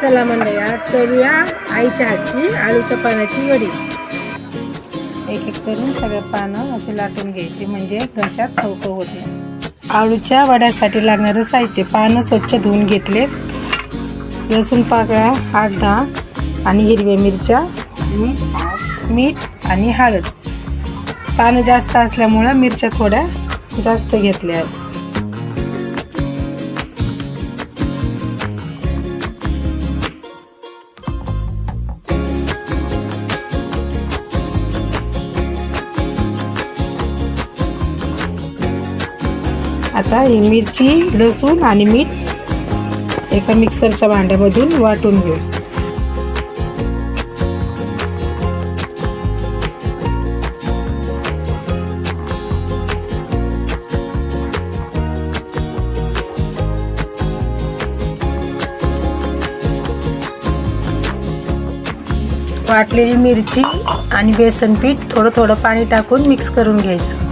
चला मंडळी आज करूया आईच्या हातची आळूच्या पानाची वडी. एक एक करून सगळे पानं असे लाटून घ्यायची म्हणजे घशात खवखव होते. आळूच्या वड्यासाठी लागणारं साहित्य पानं स्वच्छ धुवून घेतले लसूण पाकळ्या आठ दहा आणि हिरव्या मिरच्या मीठ आणि हळद. पानं जास्त असल्यामुळं मिरच्या थोड्या जास्त घेतल्या आहेत. आता ही मिरची लसूण आणि मीठ एका मिक्सरच्या भांड्यामधून वाटून घेऊ. वाटलेली मिरची आणि बेसन पीठ थोडं थोडं पाणी टाकून मिक्स करून घ्यायचं.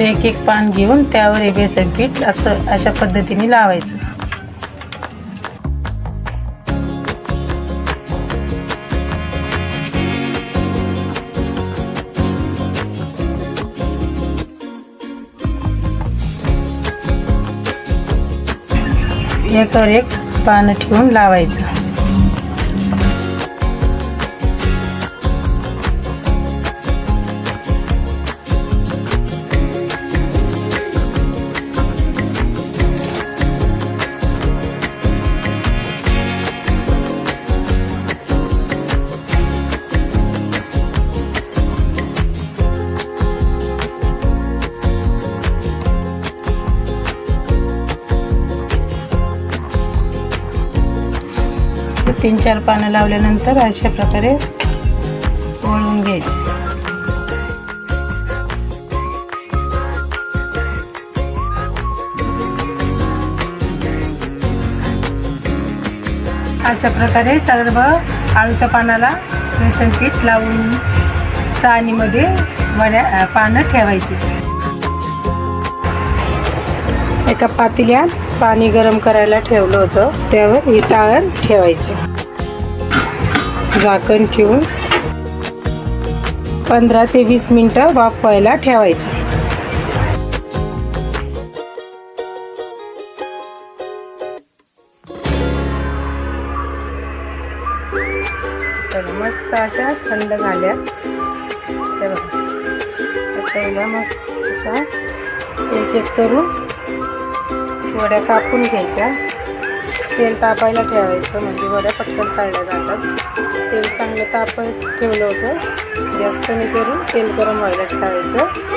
एक एक पान घेऊन त्यावर हे बेसन पीठ असं अशा पद्धतीने लावायचं. एकावर एक पानं ठेवून लावायचं. तीन चार पानं लावल्यानंतर अशा प्रकारे वळून घ्यायचे. अशा प्रकारे सर्व आळूच्या पानाला बेसन पीठ लावून चाळणीमध्ये वड्या पानं ठेवायची. एका पातेल्यात पाणी गरम करायला ठेवलं होतं. त्यावर ही चाळण ठेवायची. झाकण ठेवून पंधरा ते वीस मिनटं वाफवायला ठेवायचं. तर मस्त अशा थंड झाल्या. तर पहिला मस्त अशा एक एक करून वड्या कापून घ्यायच्या. तेल तापायला ठेवायचं म्हणजे वड्या पटकन काढल्या जातात. तेल चांगलं ताप ठेवलं होतं. गॅस कमी करून तेल गरम व्हायला ठेवायचं.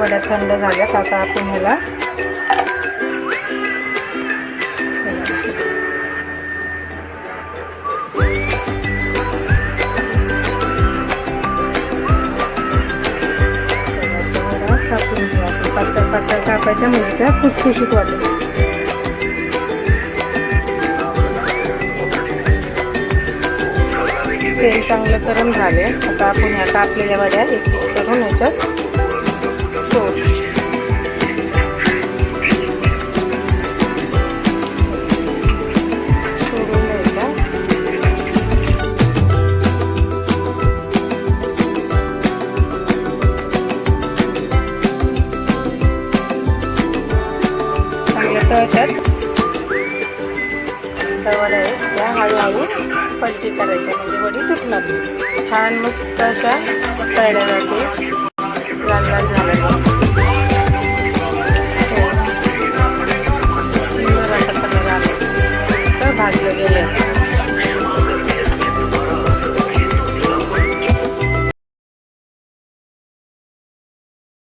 वड्या थंड झाल्यात आता आपण ह्याला कापून आपण. पातळ पातळ कापायच्या म्हणजे त्या खुसखुशीत वाटेल तेल चांगलं गरम झाले. आता आपण ह्या कापलेल्या वड्या एक करून ह्याच्यात सोड सोडून द्यायच्या चांगल्या तळत्यात. त्या वड्या आहेत त्या हळूहळू पलटी करायची म्हणजे वडी तुटणार छान मस्त अशा तळल्या जाते. लाल लाल झाल्या हो. सुंदर असा कलर आला. मस्त भाजलं गेलं